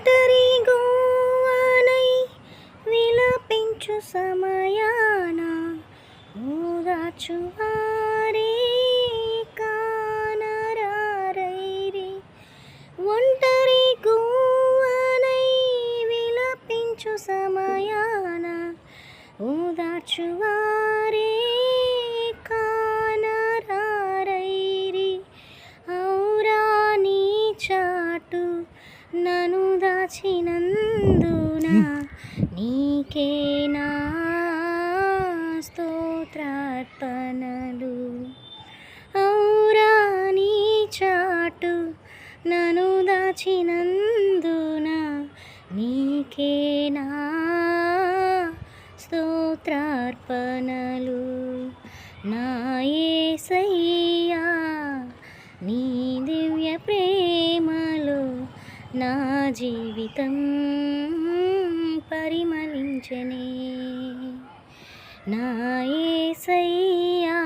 ఒంటరి గోవానై విలపించు సమయాన. ఓదాచువారే కానరారైరి. ఒంటరి గోవానై విలపించు సమయాన. ఓదాచువారే చాటు నను దాచినందున నీకేనా స్తోత్రార్పణలు? ఔరా నీ చాటు నను దాచినందున నీకేనా స్తోత్రార్పణలు? నా జీవితం పరిమళించనే. నా ఏసయ్యా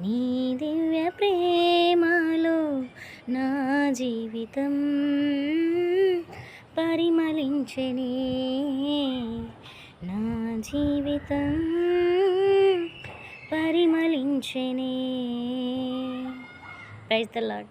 నీ దివ్య ప్రేమలో నా జీవితం పరిమళించనే. నా జీవితం పరిమళించనే. Praise the lord